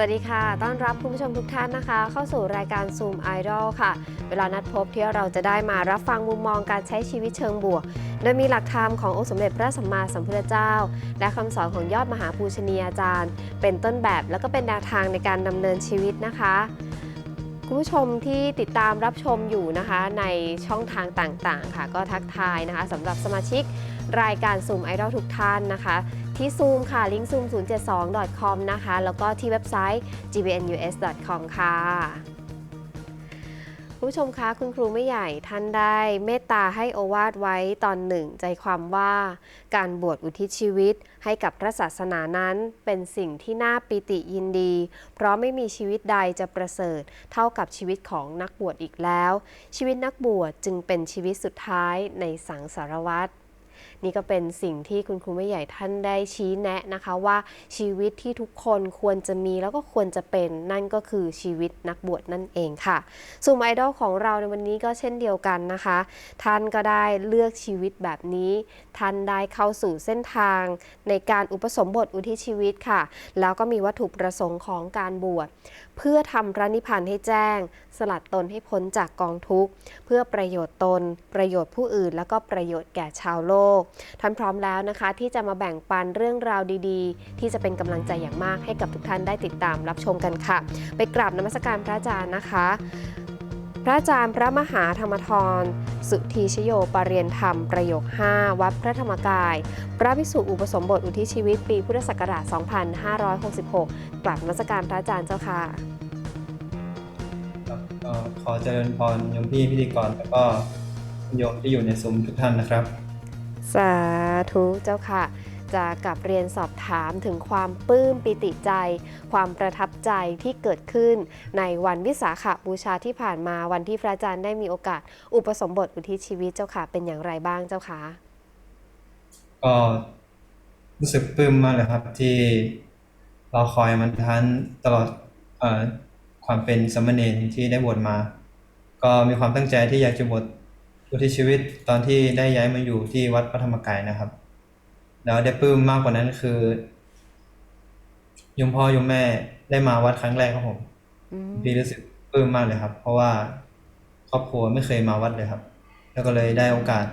สวัสดีค่ะ ต้อนรับคุณผู้ชมทุกท่านนะคะ เข้าสู่รายการ Zoom Idol ค่ะ เวลานัดพบที่เราจะได้มารับฟังมุมมองการใช้ชีวิตเชิงบวก โดยมีหลักธรรมขององค์สมเด็จพระสัมมาสัมพุทธเจ้า และคำสอนของยอดมหาภูชนียาจารย์ เป็นต้นแบบแล้วก็เป็นแนวทางในการดำเนินชีวิตนะคะคุณผู้ชมที่ติดตามรับชมอยู่นะคะในช่องทางต่างๆ ค่ะ ก็ทักทายนะคะสำหรับสมาชิกรายการ Zoom Idol ทุกท่านนะคะ ที่ Zoom ค่ะ ลิงก์ zoom 0 7 2 com นะคะ แล้วก็ที่เว็บไซต์ gbnus.com ค่ะคุณผู้ชมคะคุณครูไม่ใหญ่ท่านได้เมตตาให้โอวาทไว้ตอนหนึ่ง ใจความว่าการบวชอุทิศชีวิตให้กับพระศาสนานั้นเป็นสิ่งที่น่าปิติยินดี เพราะไม่มีชีวิตใดจะประเสริฐเท่ากับชีวิตของนักบวชอีกแล้ว ชีวิตนักบวชจึงเป็นชีวิตสุดท้ายในสังสารวัฏ นี่ก็เป็นสิ่งที่คุณครูไม่ใหญ่ท่านได้ชี้แนะนะคะว่าชีวิตที่ทุกคนควรจะมีแล้วก็ควรจะเป็นนั่นก็คือชีวิตนักบวชนั่นเองค่ะซูมไอดอลของเราในวันนี้ก็เช่นเดียวกันนะคะ ท่านก็ได้เลือกชีวิตแบบนี้ ท่านได้เข้าสู่เส้นทาง ในการอุปสมบทอุทิศชีวิตค่ะ แล้วก็มีวัตถุประสงค์ของการบวชเพื่อทำพระนิพพานให้แจ้ง สลัดตนให้พ้นจากกองทุกข์ เพื่อประโยชน์ตน ประโยชน์ผู้อื่น แล้วก็ประโยชน์แก่ชาวโลกท่านพร้อมแล้วนะคะ ที่จะมาแบ่งปันเรื่องราวดีๆ ที่จะเป็นกำลังใจอย่างมากให้กับทุกท่านได้ติดตามรับชมกันค่ะ ไปกราบนมัสการพระอาจารย์นะคะ พระอาจารย์พระมหาธรรมทร สุธีชโยปรเรียนธรรมประโยค 5 วัดพระธรรมกาย พระภิกษุอุปสมบทอุทิศชีวิตปีพุทธศักราช 2566กราบนมัสการพระอาจารย์เจ้าค่ะขอเจริญพรโยมพี่พิธีกรแล้วก็โยมที่อยู่ในซุ้มทุกท่านนะครับ สาธุเจ้าค่ะ จะกลับเรียนสอบถามถึงความปลื้มปิติใจ ความประทับใจที่เกิดขึ้น ในวันวิสาขบูชาที่ผ่านมาวันที่พระอาจารย์ได้มีโอกาส อุปสมบทอุทิศชีวิตเจ้าค่ะ เป็นอย่างไรบ้างเจ้าค่ะก็รู้สึกปลื้มมากเลยครับที่เราคอยมันทันตลอดอความเป็นสมเณรที่ได้บวชมา ก็มีความตั้งใจที่อยากจะบวช อุทิศชีวิตตอนที่ได้ย้ายมาอยู่ที่วัดพระธรรมกายนะครับ แล้วได้ปลื้มมากกว่านั้นคือโยมพ่อโยมแม่ได้มาวัดครั้งแรกครับผมอืมพี่รู้สึกปลื้มมากเลยครับ เพราะว่าครอบครัวไม่เคยมาวัดเลยครับ แล้วก็เลยได้โอกาส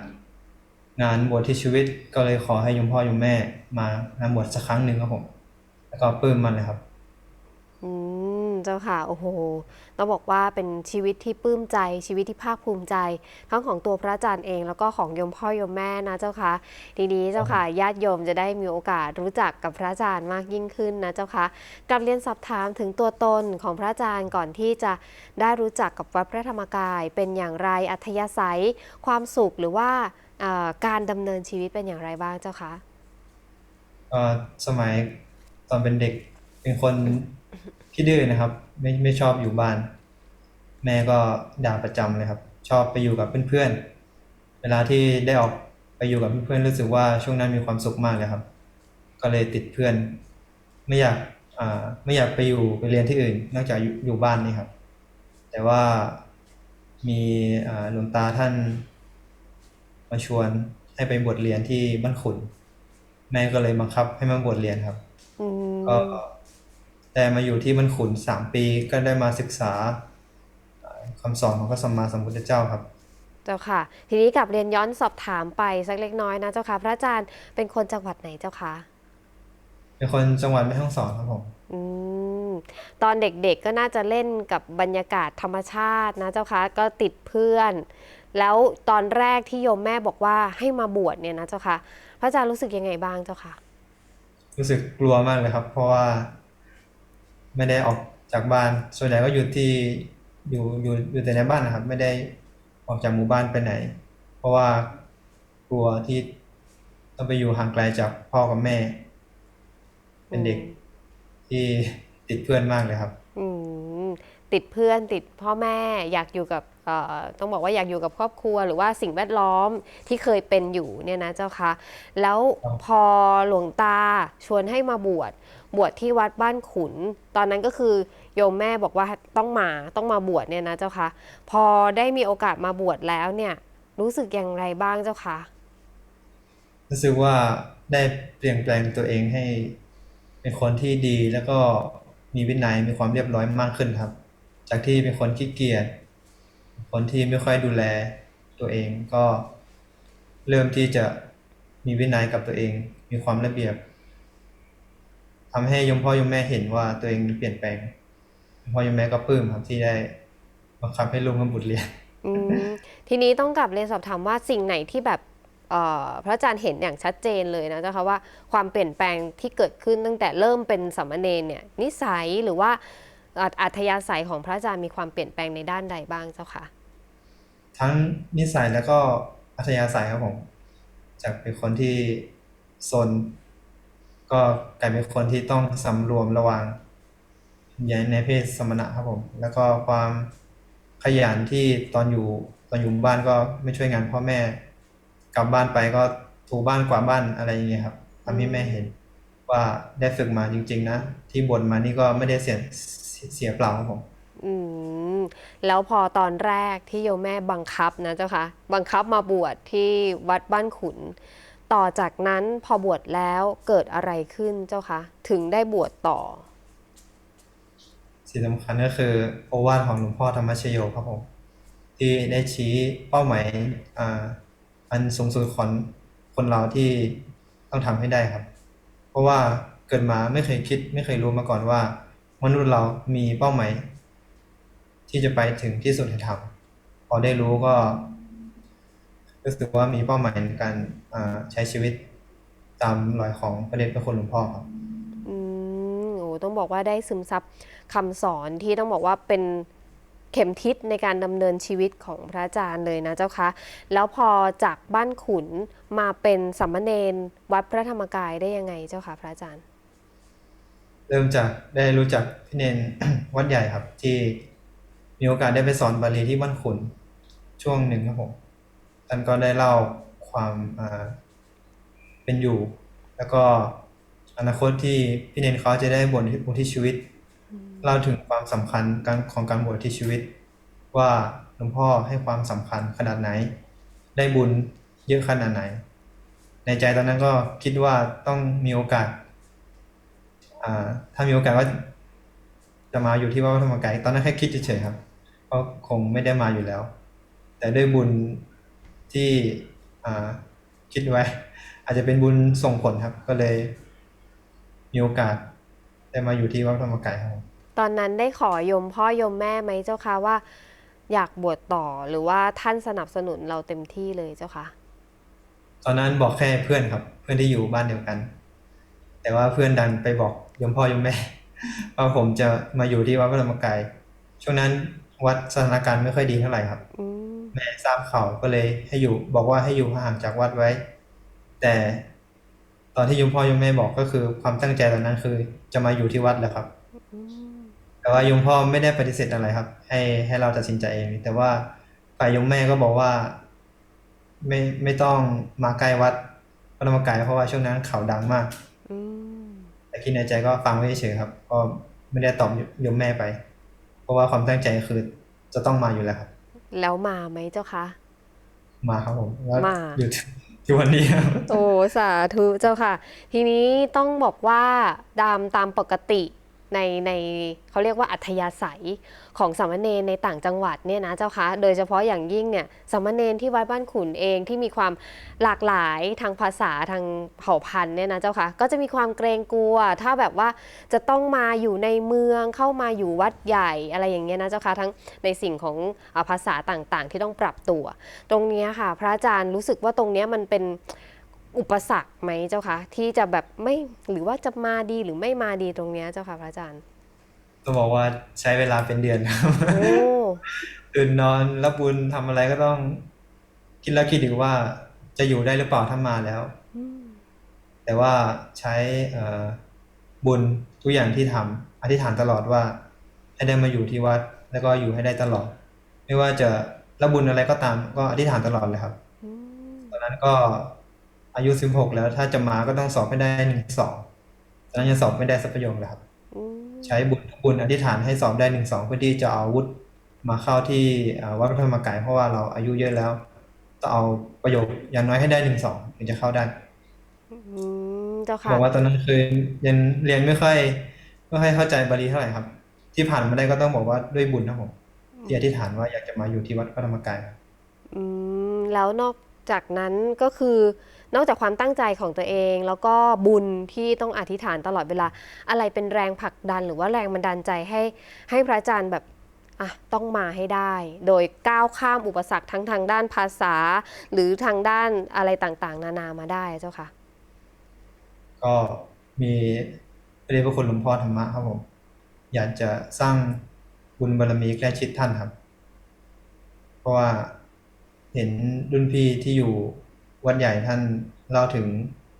งานบวชที่ชีวิตก็เลยขอให้โยมพ่อโยมแม่ มางานบวชสักครั้งหนึ่งครับผม แล้วก็ปลื้มมันเลยครับอืม เจ้าค่ะ โอ้โหต้องบอกว่าเป็นชีวิตที่ปลื้มใจชีวิตที่ภาคภูมิใจ ทั้งของตัวพระอาจารย์เอง แล้วก็ของโยมพ่อโยมแม่นะเจ้าค่ะ ทีนี้เจ้าค่ะญาติโยมจะได้มีโอกาสรู้จักกับพระอาจารย์มากยิ่งขึ้นนะเจ้าค่ะกลับเรียนสอบถามถึงตัวตนของพระอาจารย์ก่อนที่จะได้รู้จักกับวัดพระธรรมกาย เป็นอย่างไรอัธยาศัย ความสุขหรือว่าเอ่อการดำเนินชีวิตเป็นอย่างไรบ้างเจ้าคะก็สมัยตอนเป็นเด็กเป็นคน ที่ดื้อนะครับ ไม่ไม่ชอบอยู่บ้าน แม่ก็ด่าประจำเลยครับ ชอบไปอยู่กับเพื่อนๆเวลาที่ได้ออกไปอยู่กับเพื่อนๆรู้สึกว่าช่วงนั้นมีความสุขมากเลยครับ ก็เลยติดเพื่อน ไม่อยากอ่าไม่อยากไปอยู่ไปเรียนที่อื่น นอกจากอยู่อยู่บ้านนี่ครับ แต่ว่ามีอ่าหลวงตาท่าน มาชวนให้ไปบวชเรียนที่บ้านขุน แม่ก็เลยบังคับให้มาบวชเรียนครับอืมก็ ได้มาอยู่ที่บ้านขุนสามปีก็ได้มาศึกษาเอ่อคำสอนของพระสัมมาสัมพุทธเจ้าครับ เจ้าค่ะ ทีนี้กลับเรียนย้อนสอบถามไปสักเล็กน้อยนะเจ้าค่ะ พระอาจารย์เป็นคนจังหวัดไหนเจ้าคะเป็นคนจังหวัดแม่ฮ่องสอนครับผมอืมตอนเด็กๆก็น่าจะเล่นกับบรรยากาศธรรมชาตินะเจ้าคะก็ติดเพื่อน แล้วตอนแรกที่โยมแม่บอกว่าให้มาบวชเนี่ยนะเจ้าค่ะ พระอาจารย์รู้สึกยังไงบ้างเจ้าค่ะ รู้สึกกลัวมากเลยครับ เพราะว่า ไม่ได้ออกจากบ้าน ส่วนใหญ่ก็อยู่ที่อยู่อยู่อยู่แต่ในบ้านนะครับ ไม่ได้ออกจากหมู่บ้านไปไหน เพราะว่ากลัวที่ต้องไปอยู่ห่างไกลจากพ่อกับแม่ เป็นเด็กที่ติดเพื่อนมากเลยครับ ติดเพื่อนติดพ่อแม่อยากอยู่กับเอ่อต้องบอกว่าอยากอยู่กับครอบครัว หรือว่าสิ่งแวดล้อมที่เคยเป็นอยู่เนี่ยนะเจ้าคะแล้วครับพอหลวงตาชวนให้มาบวชบวชที่วัดบ้านขุน ตอนนั้นก็คือโยมแม่บอกว่าต้องมาต้องมาบวชเนี่ยนะเจ้าคะพอได้มีโอกาสมาบวชแล้วเนี่ยรู้สึกอย่างไรบ้างเจ้าคะรู้สึกว่าได้เปลี่ยนแปลงตัวเองให้เป็นคนที่ดีแล้วก็มีวินัยมีความเรียบร้อยมากขึ้นครับ จากที่เป็นคนขี้เกียจคนที่ไม่ค่อยดูแลตัวเองก็เริ่มที่จะมีวินัยกับตัวเอง มีความระเบียบทำให้ยมพ่อยมแม่เห็นว่าตัวเองเปลี่ยนแปลงยมพ่อยมแม่ก็ปลื้มครับที่ได้บังคับให้ลูกมาบุตรเรียนทีนี้ต้องกลับเรียนสอบถามว่าสิ่งไหนที่แบบเอ่อพระอาจารย์เห็นอย่างชัดเจนเลยนะเจ้าคะว่าความเปลี่ยนแปลงที่เกิดขึ้นตั้งแต่เริ่มเป็นสามเณรเนี่ยนิสัยหรือว่า อัอัธยาศัยของพระอาจารย์มีความเปลี่ยนแปลงในด้านใดบ้างเจ้าคะทั้งนิสัยแล้วก็อัธยาศัยครับผม จากเป็นคนที่ซนก็กลายเป็นคนที่ต้องสำรวมระวังย้ายในเพศสมณะครับผม แล้วก็ความขยันที่ตอนอยู่ตอนอยู่บ้านก็ไม่ช่วยงานพ่อแม่ กลับบ้านไปก็ถูบ้านกวาดบ้านอะไรอย่างเงี้ยครับทำให้แม่เห็นว่าได้ฝึกมาจริง ๆ นะ ที่บ่นมานี่ก็ไม่ได้เสีย เสียเปล่าครับผมอืมแล้วพอตอนแรกที่โยมแม่บังคับนะเจ้าคะบังคับมาบวชที่วัดบ้านขุน ต่อจากนั้นพอบวชแล้วเกิดอะไรขึ้นเจ้าคะถึงได้บวชต่อ สิ่งสำคัญก็คือโอวาทของหลวงพ่อธรรมชโยครับผมที่ได้ชี้เป้าหมายอ่าอันสูงสุดของคนเราที่ต้องทำให้ได้ครับ เพราะว่าเกิดมาไม่เคยคิดไม่เคยรู้มาก่อนว่า มนุษย์เรามีเป้าหมายที่จะไปถึงที่สุดให้ทำพอได้รู้ก็รู้สึกว่ามีเป้าหมายในการใช้ชีวิตตามรอยของพระเดชพระคุณหลวงพ่อครับอืมโอ้ต้องบอกว่าได้ซึมซับคำสอนที่ต้องบอกว่าเป็นเข็มทิศในการดำเนินชีวิตของพระอาจารย์เลยนะเจ้าคะแล้วพอจากบ้านขุนมาเป็นสามมเณรวัดพระธรรมกายได้ยังไงเจ้าคะพระอาจารย์ เริ่มจากได้รู้จักพี่เนนวัดใหญ่ครับ ที่มีโอกาสได้ไปสอนบาลีที่บ้านขุนช่วงหนึ่งครับผมท่านก็ได้เล่าความเป็นอยู่ แล้วก็อนาคตที่พี่เนนเขาจะได้บวชอุทิศชีวิตเล่าถึงความสำคัญการของการบวชที่ชีวิต ว่าหลวงพ่อให้ความสำคัญขนาดไหน ได้บุญเยอะขนาดไหน ในใจตอนนั้นก็คิดว่าต้องมีโอกาส อ่า ถ้ามีโอกาสว่าจะมาอยู่ที่วัดพระธรรมกายตอนนั้นแค่คิดเฉยๆครับก็คงไม่ได้มาอยู่แล้ว แต่ด้วยบุญที่อ่าคิดไว้ อาจจะเป็นบุญส่งผลครับ ก็เลย มีโอกาสได้มาอยู่ที่วัดพระธรรมกายครับผมตอนนั้นได้ขอยมพ่อยมแม่ไหมเจ้าคะว่า อยากบวชต่อหรือว่าท่านสนับสนุนเราเต็มที่เลยเจ้าคะตอนนั้นบอกแค่เพื่อนครับ เพื่อนที่อยู่บ้านเดียวกัน แต่ว่าเพื่อนดันไปบอก ยมพ่อยมแม่ว่าผมจะมาอยู่ที่วัดพระธรรมกาย ช่วงนั้นวัดสถานการณ์ไม่ค่อยดีเท่าไหร่ครับอืมแม่ทราบข่าวก็เลยให้อยู่ บอกว่าให้อยู่ห่างจากวัดไว้ แต่ตอนที่ยมพ่อยมแม่บอกก็คือ ความตั้งใจตอนนั้นคือ จะมาอยู่ที่วัดแหละครับอืมแต่ว่ายมพ่อไม่ได้ปฏิเสธอะไรครับ ให้ให้เราตัดสินใจเองแต่ว่าฝ่ายยมแม่ก็บอกว่า ไม่ไม่ต้องมาใกล้วัดพระธรรมกายเพราะว่าช่วงนั้นข่าวดังมากอืม แต่คิดในใจก็ฟังไว้เฉยๆครับ ก็ไม่ได้ตอบยมแม่ไป เพราะว่าความตั้งใจคือจะต้องมาอยู่แล้วครับ แล้วมาไหมเจ้าคะ มาครับผมแล้วมาอยู่ที่วันนี้ครับโอ้สาธุเจ้าค่ะ ทีนี้ต้องบอกว่าตามตามปกติ ในในเขาเรียกว่าอัธยาศัยของสามเณรในต่างจังหวัดเนี่ยนะเจ้าคะโดยเฉพาะอย่างยิ่งเนี่ยสามเณรที่วัดบ้านขุนเองที่มีความหลากหลายทางภาษาทางเผ่าพันธุ์เนี่ยนะเจ้าคะก็จะมีความเกรงกลัว ถ้าแบบว่าจะต้องมาอยู่ในเมืองเข้ามาอยู่วัดใหญ่อะไรอย่างเงี้ยนะเจ้าคะทั้งในสิ่งของภาษาต่างๆ ที่ต้องปรับตัว ตรงนี้ค่ะ พระอาจารย์รู้สึกว่าตรงนี้มันเป็น อุปสรรคไหมเจ้าคะที่จะแบบไม่หรือว่าจะมาดีหรือไม่มาดีตรงเนี้ยเจ้าค่ะพระอาจารย์ต้องบอกว่าใช้เวลาเป็นเดือนครับโอ้ตื่นนอนรับบุญทำอะไรก็ต้องคิดแล้วคิดอีกว่าจะอยู่ได้หรือเปล่าถ้ามาแล้วอืมแต่ว่าใช้เอ่อบุญทุกอย่างที่ทำอธิษฐานตลอดว่า ให้ได้มาอยู่ที่วัด แล้วก็อยู่ให้ได้ตลอด ไม่ว่าจะรับบุญอะไรก็ตาม ก็อธิษฐานตลอดเลยครับอืมตอนนั้นก็ อายุสิบหกแล้วถ้าจะมาก็ต้องสอบให้ได้หนึ่งสองตอนนั้นยังสอบไม่ได้สักประโยคเลยครับอืมใช้บุญบุญอธิษฐานให้สอบได้หนึ่งสองเพื่อที่จะเอาอาวุธมาเข้าที่อ่าวัดพระธรรมกายเพราะว่าเราอายุเยอะแล้วต้องเอาประโยคอย่างน้อยให้ได้หนึ่งสองถึงจะเข้าได้อืมเจ้าค่ะบอกว่าตอนนั้นคือยังเรียนไม่ค่อยไม่ค่อยเข้าใจบาลีเท่าไหร่ครับ ที่ผ่านมาได้ก็ต้องบอกว่าด้วยบุญครับผมที่อธิษฐานว่าอยากจะมาอยู่ที่วัดพระธรรมกายครับอืมแล้วนอก จากนั้นก็คือนอกจากความตั้งใจของตัวเอง แล้วก็บุญที่ต้องอธิษฐานตลอดเวลา อะไรเป็นแรงผลักดันหรือว่าแรงบันดาลใจให้ให้พระอาจารย์แบบอะต้องมาให้ได้ โดยก้าวข้ามอุปสรรคทั้งทางด้านภาษา หรือทางด้านอะไรต่างๆ นานามาได้เจ้าค่ะ ก็มีพระเดชพระคุณหลวงพ่อธรรมะครับผมอยากจะสร้างบุญบารมีใกล้ชิดท่านครับ เพราะว่า เห็นรุ่นพี่ที่อยู่วัดใหญ่ท่านเล่าถึง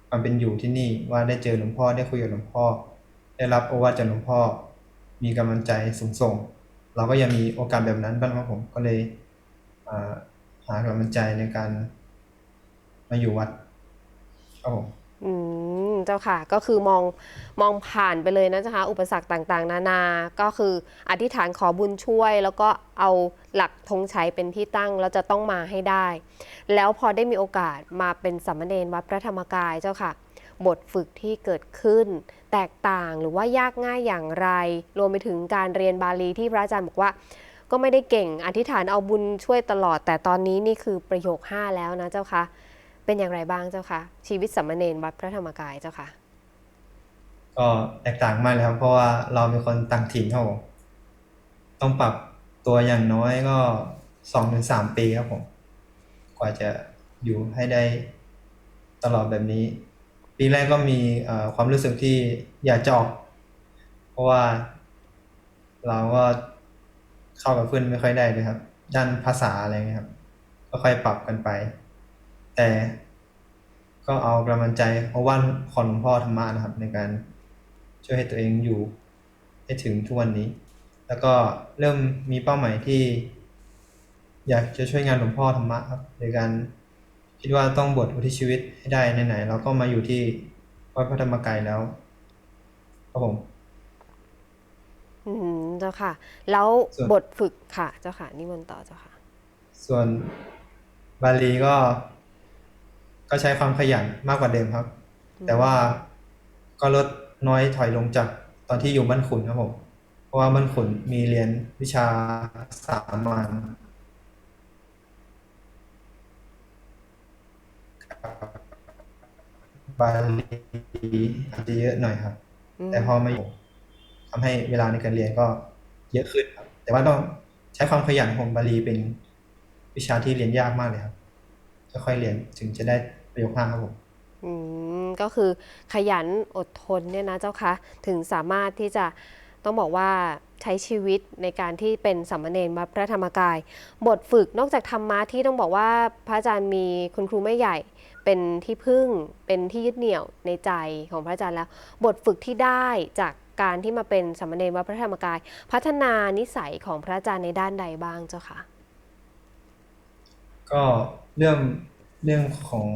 ความเป็นอยู่ที่นี่ว่าได้เจอหลวงพ่อได้คุยกับหลวงพ่อ ได้รับโอวาทจากหลวงพ่อ มีกำลังใจสูงส่ง เราก็ยังมีโอกาสแบบนั้นบ้างครับผมก็เลยหากำลังใจในการมาอยู่วัดครับผมอืม เจ้าค่ะ ก็คือมองมองผ่านไปเลยนะเจ้าค่ะอุปสรรคต่างๆ นานา ก็คืออธิษฐานขอบุญช่วย แล้วก็เอาหลักธงชัยเป็นที่ตั้งแล้วจะต้องมาให้ได้ แล้วพอได้มีโอกาสมาเป็นสามเณรวัดพระธรรมกายเจ้าค่ะ บทฝึกที่เกิดขึ้น แตกต่างหรือว่ายากง่ายอย่างไร รวมไปถึงการเรียนบาลีที่พระอาจารย์บอกว่าก็ไม่ได้เก่ง อธิษฐานเอาบุญช่วยตลอด แต่ตอนนี้นี่คือประโยค 5 แล้วนะเจ้าค่ะ เป็นอย่างไรบ้างเจ้าคะชีวิตสามเณรวัดพระธรรมกายเจ้าค่ะก็แตกต่างมากเลยครับ เพราะว่าเราเป็นคนต่างถิ่นครับผมต้องปรับตัวอย่างน้อยก็สองถึงสามปีครับผม กว่าจะอยู่ให้ได้ตลอดแบบนี้ ปีแรกก็มีความรู้สึกที่อยากจะออก เพราะว่าเราก็เข้ากับเพื่อนไม่ค่อยได้เลยครับ ด้านภาษาอะไรเงี้ยครับ ก็ค่อยปรับกันไป แต่ก็เอากำลังใจเอาว่านของหลวงพ่อธรรมะนะครับ ในการช่วยให้ตัวเองอยู่ให้ถึงทุกวันนี้ แล้วก็เริ่มมีเป้าหมายที่ อยากจะช่วยงานหลวงพ่อธรรมะครับในการคิดว่าต้องบวชอุทิศชีวิตให้ได้ไหนๆเราก็มาอยู่ที่วัดพระธรรมกายแล้วครับผมอืมเจ้าค่ะ แล้วส่วนบทฝึกค่ะ เจ้าค่ะนิมนต์ต่อเจ้าค่ะ ส่วนบาลีก็ ก็ใช้ความขยันมากกว่าเดิมครับ แต่ว่าก็ลดน้อยถอยลงจากตอนที่อยู่บ้านขุนครับผมเพราะว่าบ้านขุนมีเรียนวิชาสามัญบาลีอาจจะเยอะหน่อยครับ แต่พอมาอยู่ทำให้เวลาในการเรียนก็เยอะขึ้นครับ แต่ว่าต้องใช้ความขยันของบาลีเป็นวิชาที่เรียนยากมากเลยครับค่อยๆเรียนถึงจะได้ ประโยคห้าครับผมอืมก็คือขยันอดทนเนี่ยนะเจ้าคะถึงสามารถที่จะต้องบอกว่าใช้ชีวิตในการที่เป็นสามเณรวัดพระธรรมกาย บทฝึกนอกจากธรรมะที่ต้องบอกว่าพระอาจารย์มีคุณครูไม่ใหญ่ เป็นที่พึ่งเป็นที่ยึดเหนี่ยวในใจของพระอาจารย์แล้ว บทฝึกที่ได้จากการที่มาเป็นสามเณรวัดพระธรรมกาย พัฒนานิสัยของพระอาจารย์ในด้านใดบ้างเจ้าคะก็เรื่อง เรื่องของ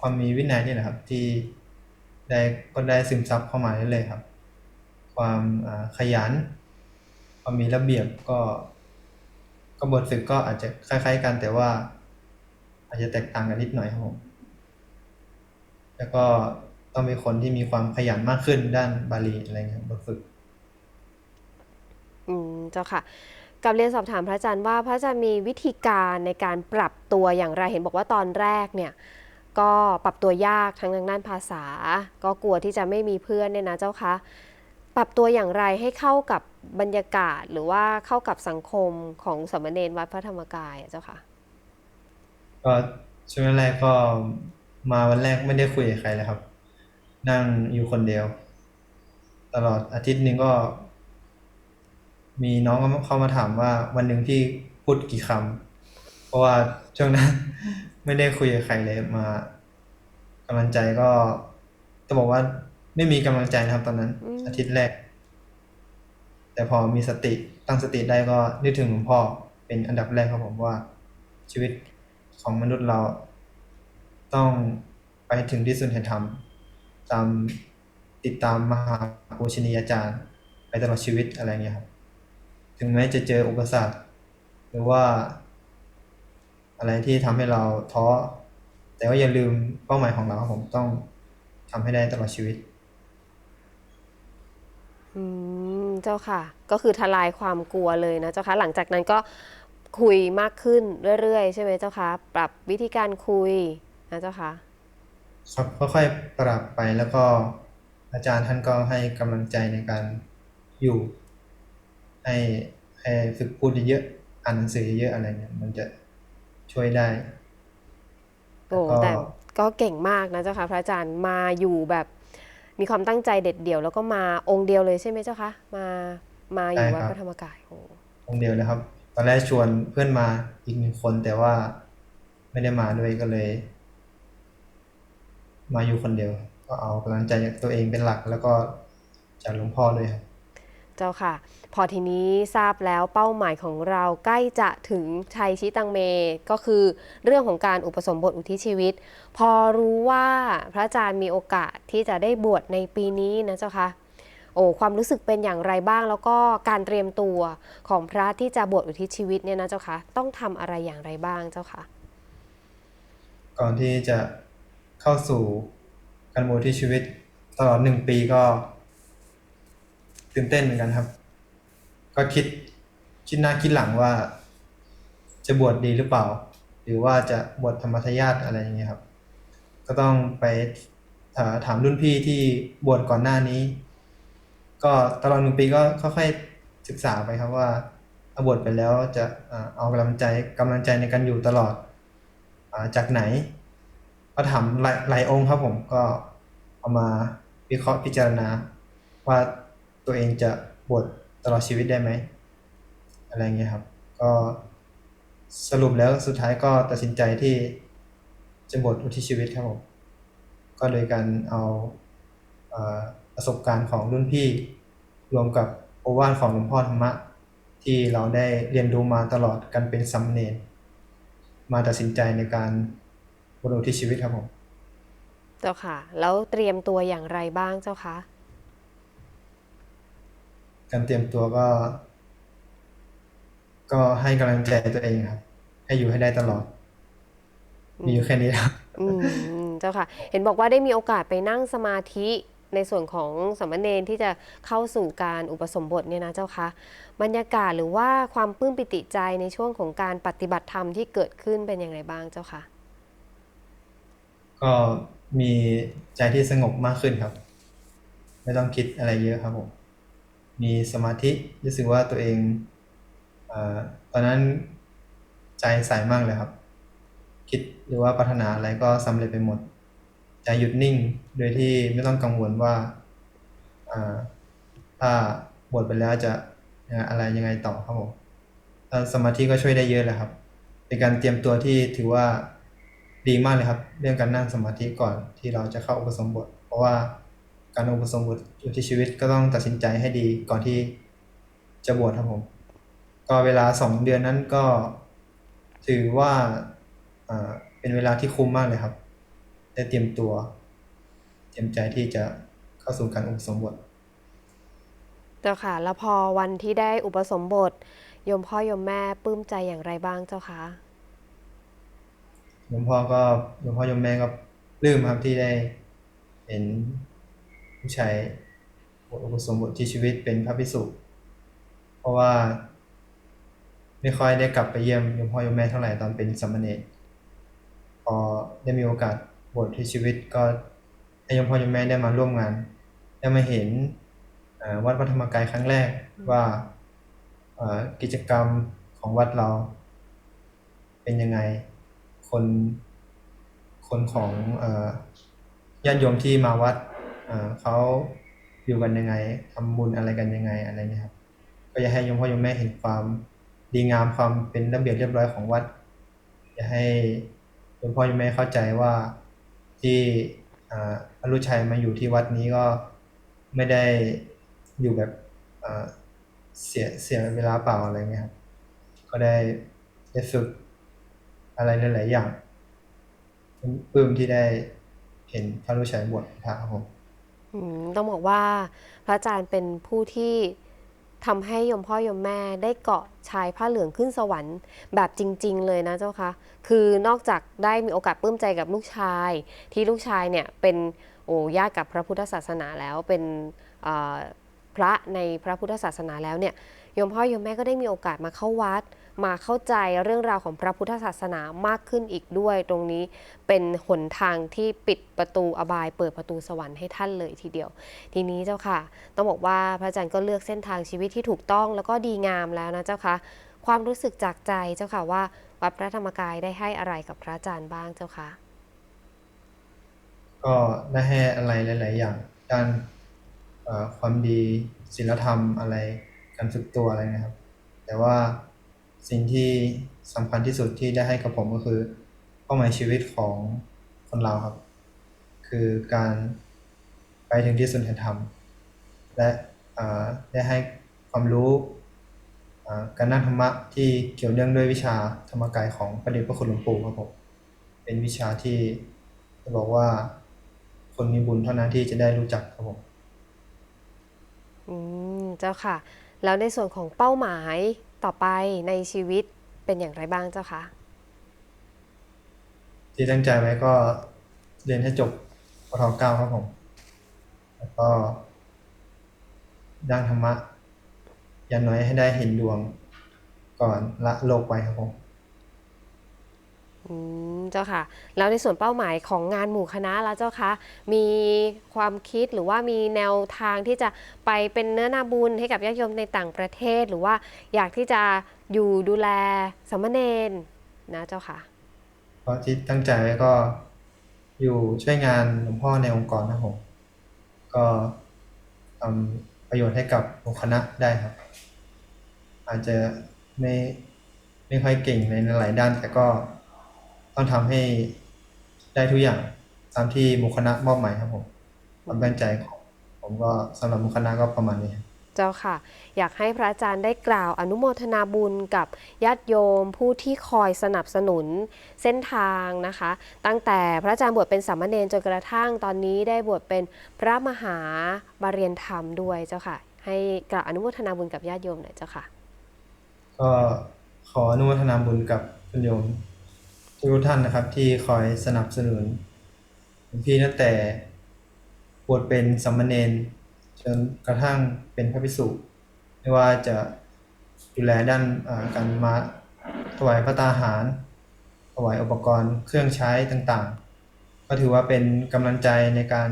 ความมีวินัยนี่แหละครับ ที่ได้ก็ได้ซึมซับเข้ามาเรื่อยๆครับ ความขยัน ความมีระเบียบก็ก็บทฝึกก็อาจจะคล้าย ๆ กันแต่ว่า อาจจะแตกต่างกันนิดหน่อยครับผมแล้วก็ต้องเป็นคนที่มีความขยันมากขึ้นด้านบาลีอะไรเงี้ยบทฝึก อืมเจ้าค่ะ กับเรียนสอบถามพระอาจารย์ว่าพระอาจารย์มีวิธีการในการปรับตัวอย่างไรเห็นบอกว่าตอนแรกเนี่ยก็ปรับตัวยากทั้งทางด้านภาษา ก็กลัวที่จะไม่มีเพื่อนเนี่ยนะเจ้าคะปรับตัวอย่างไรให้เข้ากับบรรยากาศหรือว่าเข้ากับสังคมของสามเณรวัดพระธรรมกายอะเจ้าค่ะก็ช่วงแรกก็มาวันแรกไม่ได้คุยกับใครเลยครับ นั่งอยู่คนเดียว ตลอดอาทิตย์นึงก็ มีน้องเข้ามาถามว่าวันหนึ่งพี่พูดกี่คำเพราะว่าช่วงนั้น ไม่ได้คุยกับใครเลยมากำลังใจก็จะบอกว่าไม่มีกำลังใจนะครับตอนนั้นอืมอาทิตย์แรก แต่พอมีสติตั้งสติได้ก็นึกถึงหลวงพ่อเป็นอันดับแรกครับผมว่า ชีวิตของมนุษย์เรา ต้องไปถึงที่สุดแห่งธรรมตามติดตามมหาปูชนียาจารย์ ไปตลอดชีวิตอะไรเงี้ยครับ ถึงแม้จะเจออุปสรรค หรือว่า อะไรที่ทำให้เราท้อ แต่ว่าอย่าลืมเป้าหมายของเราครับผมต้องทำให้ได้ตลอดชีวิต อืม เจ้าค่ะ ก็คือทลายความกลัวเลยนะเจ้าค่ะ หลังจากนั้นก็คุยมากขึ้นเรื่อยๆ ใช่ไหมเจ้าค่ะปรับวิธีการคุยนะเจ้าค่ะครับค่อยๆปรับไปแล้วก็อาจารย์ท่านก็ให้กำลังใจในการอยู่ ให้ให้ฝึกพูดเยอะๆอ่านหนังสือเยอะๆอะไรเนี่ยมันจะช่วยได้โอ้แล้วก็แต่ก็เก่งมากนะเจ้าค่ะพระอาจารย์มาอยู่แบบมีความตั้งใจเด็ดเดี่ยว แล้วก็มาองค์เดียวเลยใช่ไหมเจ้าคะมามาอยู่วัดพระธรรมกายโอ้องค์เดียวเลยครับ ตอนแรกชวนเพื่อนมาอีกหนึ่งคนแต่ว่าไม่ได้มาด้วยก็เลย มาอยู่คนเดียว ก็เอากำลังใจจากตัวเองเป็นหลักแล้วก็จากหลวงพ่อด้วยครับ เจ้าค่ะ พอทีนี้ทราบแล้วเป้าหมายของเราใกล้จะถึงชัยชิตังเม ก็คือเรื่องของการอุปสมบทอุทิศชีวิต พอรู้ว่าพระอาจารย์มีโอกาสที่จะได้บวชในปีนี้นะเจ้าค่ะโอ้ความรู้สึกเป็นอย่างไรบ้างแล้วก็การเตรียมตัวของพระที่จะบวชอุทิศชีวิตเนี่ยนะเจ้าคะต้องทำอะไรอย่างไรบ้างเจ้าคะก่อนที่จะเข้าสู่การบวชที่ชีวิตตลอดหนึ่งปีก็ ตื่นเต้นเหมือนกันครับ ก็คิดคิดหน้าคิดหลังว่า จะบวชดีหรือเปล่า หรือว่าจะบวชธรรมทายาทอะไรอย่างเงี้ยครับ ก็ต้องไปถามรุ่นพี่ที่บวชก่อนหน้านี้ ก็ตลอดหนึ่งปีก็ค่อยๆศึกษาไปครับว่าอบวชไปแล้วจะเอากำลังใจกำลังใจในการอยู่ตลอดอจากไหน ก็ถามหลายองค์ครับผมก็เอามาวิเคราะห์พิจารณาว่า ตัวเองจะบวชตลอดชีวิตได้ไหม อะไรเงี้ยครับ ก็สรุปแล้วสุดท้ายก็ตัดสินใจที่จะบวชอุทิศชีวิตครับผม ก็โดยการเอาเอประสบการณ์ของรุ่นพี่ รวมกับโอวาทของหลวงพ่อธรรมะ ที่เราได้เรียนรู้มาตลอดกันเป็นซัมเนรมาตัดสินใจในการบำรุที่ชีวิตครับผม เจ้าค่ะ แล้วเตรียมตัวอย่างไรบ้างเจ้าคะ การเตรียมตัวก็ ก็ให้กำลังใจตัวเองครับ ให้อยู่ให้ได้ตลอด มีอยู่แค่นี้ครับอืมเจ้าค่ะ เห็นบอกว่าได้มีโอกาสไปนั่งสมาธิในส่วนของสามเณรที่จะเข้าสู่การอุปสมบทเนี่ยนะเจ้าคะบรรยากาศหรือว่าความปลื้มปิติใจในช่วงของการปฏิบัติธรรมที่เกิดขึ้นเป็นอย่างไรบ้างเจ้าคะก็มีใจที่สงบมากขึ้นครับ ไม่ต้องคิดอะไรเยอะครับผม มีสมาธิรู้สึกว่าตัวเองอตอนนั้นใจใสมากเลยครับ คิดหรือว่าปรารถนาอะไรก็สำเร็จไปหมดใจหยุดนิ่งโดยที่ไม่ต้องกังวลว่าถ้าบวชไปแล้วจะอะไรยังไงต่อครับผมสมาธิก็ช่วยได้เยอะเลยครับ เป็นการเตรียมตัวที่ถือว่าดีมากเลยครับ เรื่องการนั่งสมาธิก่อนที่เราจะเข้าอุปสมบท เพราะว่า การอุปสมบทอยู่ที่ชีวิตก็ต้องตัดสินใจให้ดีก่อนที่จะบวชครับผม ก็เวลาสองเดือนนั้นก็ถือว่าอ่าเป็นเวลาที่คุ้มมากเลยครับ ได้เตรียมตัว เตรียมใจที่จะเข้าสู่การอุปสมบทเจ้าค่ะ แล้วพอวันที่ได้อุปสมบทโยมพ่อโยมแม่ปลื้มใจอย่างไรบ้างเจ้าคะหลวงพ่อก็หลวงพ่อโยมแม่ก็ปลื้มครับที่ได้เห็น ผู้ชายบวชอุปสมบทที่ชีวิตเป็นพระภิกษุ เพราะว่าไม่ค่อยได้กลับไปเยี่ยมโยมพ่อโยมแม่เท่าไหร่ตอนเป็นสามเณรพอได้มีโอกาสบวชที่ชีวิตก็ให้โยมพ่อโยมแม่ได้มาร่วมงาน ได้มาเห็นวัดพระธรรมกายครั้งแรกว่ากิจกรรมของวัดเรา เป็นยังไง คนคนของญาติโยมที่มาวัด เขาอยู่กันยังไงทำบุญอะไรกันยังไงอะไรเนี่ยครับ ก็อยากให้ยมพ่อยมแม่เห็นความดีงามความเป็นระเบียบเรียบร้อยของวัดอยากให้ยมพ่อยมแม่เข้าใจว่าที่อาอรุชัยมาอยู่ที่วัดนี้ก็ไม่ได้อยู่แบบเสียเสียเวลาเปล่าอะไรเงี้ยครับ ก็ได้ได้ฝึกอะไรหลาย ๆ อย่างปลื้มที่ได้เห็นพระรุชัยบวชพระครับผม ต้องบอกว่าพระอาจารย์เป็นผู้ที่ทำให้ยมพ่อยมแม่ได้เกาะชายผ้าเหลืองขึ้นสวรรค์แบบจริง ๆ เลยนะเจ้าคะคือนอกจากได้มีโอกาสปลื้มใจกับลูกชาย ที่ลูกชายเนี่ยเป็นโอ้ญาติกับพระพุทธศาสนาแล้วเป็นพระในพระพุทธศาสนาแล้วเนี่ยยมพ่อยมแม่ก็ได้มีโอกาสมาเข้าวัด มาเข้าใจเรื่องราวของพระพุทธศาสนามากขึ้นอีกด้วย ตรงนี้เป็นหนทางที่ปิดประตูอบาย เปิดประตูสวรรค์ให้ท่านเลยทีเดียว ทีนี้เจ้าค่ะ ต้องบอกว่าพระอาจารย์ก็เลือกเส้นทางชีวิตที่ถูกต้องแล้วก็ดีงามแล้วนะเจ้าค่ะ ความรู้สึกจากใจเจ้าค่ะว่าวัดพระธรรมกายได้ให้อะไรกับพระอาจารย์บ้างเจ้าค่ะ ก็ได้ให้อะไรหลาย ๆ อย่างด้านความดีศีลธรรมอะไรการฝึกตัวอะไรนะครับ แต่ว่า สิ่งที่สำคัญที่สุดที่ได้ให้กับผมก็คือเป้าหมายชีวิตของคนเราครับ คือการไปถึงที่สุดแห่งธรรม และได้ให้ความรู้การนั่งธรรมะที่เกี่ยวเนื่องด้วยวิชาธรรมกายของพระเดชพระคุณหลวงปู่ครับผมเป็นวิชาที่จะบอกว่าคนมีบุญเท่านั้นที่จะได้รู้จักครับผมอืมเจ้าค่ะ แล้วในส่วนของเป้าหมาย ต่อไปในชีวิตเป็นอย่างไรบ้างเจ้าคะที่ตั้งใจไว้ก็เรียนให้จบปทเก้าครับผม แล้วก็ด้านธรรมะอย่างน้อยให้ได้เห็นดวง ก่อนละโลกไปครับผม อืมเจ้าค่ะ แล้วในส่วนเป้าหมายของงานหมู่คณะแล้วเจ้าคะมีความคิดหรือว่ามีแนวทางที่จะไปเป็นเนื้อนาบุญให้กับญาติโยมในต่างประเทศ หรือว่าอยากที่จะอยู่ดูแลสามเณรนะเจ้าค่ะเพราะที่ตั้งใจไว้ก็อยู่ช่วยงานหลวงพ่อในองค์กรนะครับผมก็ทำประโยชน์ให้กับหมู่คณะได้ครับ อาจจะไม่ไม่ค่อยเก่งในหลายด้านแต่ก็ ต้องทำให้ได้ทุกอย่างตามที่หมู่คณะมอบหมายครับผมความตั้งใจของผมก็สำหรับหมู่คณะก็ประมาณนี้ครับเจ้าค่ะ อยากให้พระอาจารย์ได้กล่าวอนุโมทนาบุญกับญาติโยมผู้ที่คอยสนับสนุนเส้นทางนะคะ ตั้งแต่พระอาจารย์บวชเป็นสามเณรจนกระทั่งตอนนี้ได้บวชเป็นพระมหาบาเรียนธรรมด้วยเจ้าค่ะ ให้กล่าวอนุโมทนาบุญกับญาติโยมหน่อยเจ้าค่ะ ก็ขออนุโมทนาบุญกับคุณโยม ทุกท่านนะครับที่คอยสนับสนุนหลวงพี่ตั้งแต่บวชเป็นสามเณรจนกระทั่งเป็นพระภิกษุไม่ว่าจะดูแลด้านการมาถวายพระตาหาร ถวายอุปกรณ์เครื่องใช้ต่างๆ ก็ถือว่าเป็นกำลังใจในการ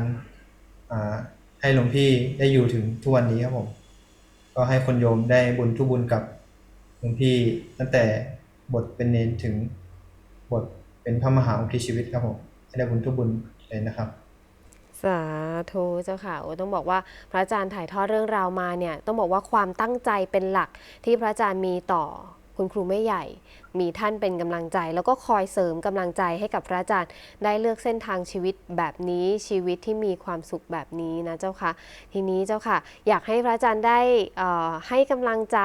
ให้หลวงพี่ได้อยู่ถึงทุกวันนี้ครับผม ก็ให้คนโยมได้บุญทุบุญกับหลวงพี่ตั้งแต่บทเป็นเนนถึง บทเป็นพระมหาอุทิศชีวิตครับผมให้ได้บุญทุกบุญเลยนะครับสาธุเจ้าค่ะโอ้ต้องบอกว่าพระอาจารย์ถ่ายทอดเรื่องราวมาเนี่ยต้องบอกว่าความตั้งใจเป็นหลักที่พระอาจารย์มีต่อ คุณครูไม่ใหญ่ มีท่านเป็นกำลังใจ แล้วก็คอยเสริมกำลังใจให้กับพระอาจารย์ ได้เลือกเส้นทางชีวิตแบบนี้ชีวิตที่มีความสุขแบบนี้นะเจ้าค่ะ ทีนี้เจ้าค่ะ อยากให้พระอาจารย์ได้ให้กำลังใจ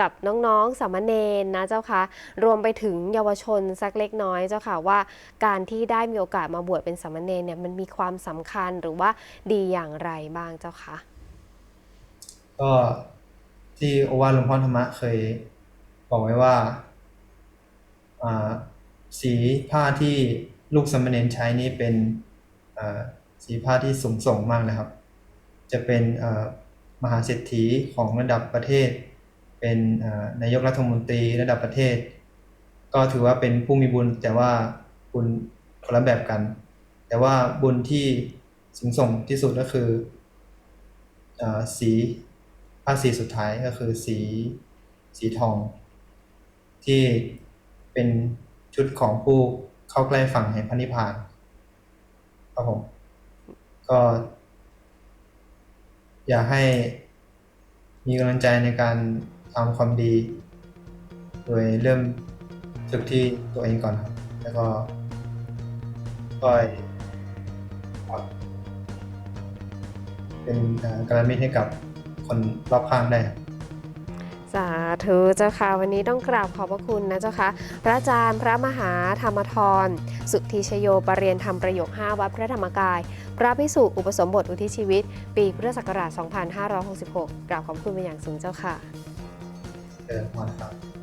กับน้องๆสามเณรนะเจ้าค่ะ รวมไปถึงเยาวชนสักเล็กน้อยเจ้าค่ะว่า การที่ได้มีโอกาสมาบวชเป็นสามเณรเนี่ยมันมีความสำคัญหรือว่าดีอย่างไรบ้างเจ้าคะก็ที่โอวาหลวงพ่อธรรมะเคย บอกไว้ว่า สีผ้าที่ลูกสามเณรใช้นี้เป็นสีผ้าที่สูงส่งมากนะครับ จะเป็นมหาเศรษฐีของระดับประเทศ เป็นนายกรัฐมนตรีระดับประเทศ ก็ถือว่าเป็นผู้มีบุญแต่ว่าบุญคนละแบบกัน แต่ว่าบุญที่สูงส่งที่สุดก็คืออสีผ้าสีสุดท้ายก็คือสีสีทอง ที่เป็นชุดของผู้เข้าใกล้ฝั่งแห่งพระนิพพานครับผมก็ อยากให้มีกำลังใจในการทำความดี โดยเริ่มฝึกที่ตัวเองก่อนครับ แล้วก็ค่อยเป็นเอ่อกรมิตรให้กับคนรอบข้างได้ สาธุเจ้าค่ะ วันนี้ต้องกราบขอบพระคุณนะเจ้าค่ะ พระอาจารย์พระมหาธรรมทร สุทธิชโยปรเรียนธรรมประโยค 5 วัดพระธรรมกาย พระพิสุอุปสมบทอุทิศชีวิต ปีพุทธศักราช 2566 กราบขอบคุณเป็นอย่างสูงเจ้าค่ะเจริญพรครับ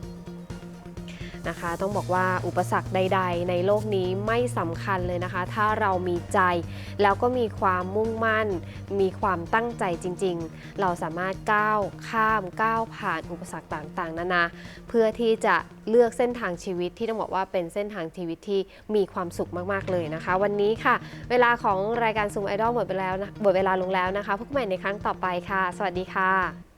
นะคะ ต้องบอกว่าอุปสรรคใด ๆ ในโลกนี้ไม่สำคัญเลยนะคะ ถ้าเรามีใจ แล้วก็มีความมุ่งมั่น มีความตั้งใจจริง ๆ เราสามารถก้าวข้ามก้าวผ่านอุปสรรคต่างๆ นานา เพื่อที่จะเลือกเส้นทางชีวิตที่ต้องบอกว่าเป็นเส้นทางชีวิตที่มีความสุขมากๆเลยนะคะ วันนี้ค่ะ เวลาของรายการซูมไอดอลหมดไปแล้วนะหมดเวลาลงแล้วนะคะพบกันใหม่ในครั้งต่อไปค่ะ สวัสดีค่ะ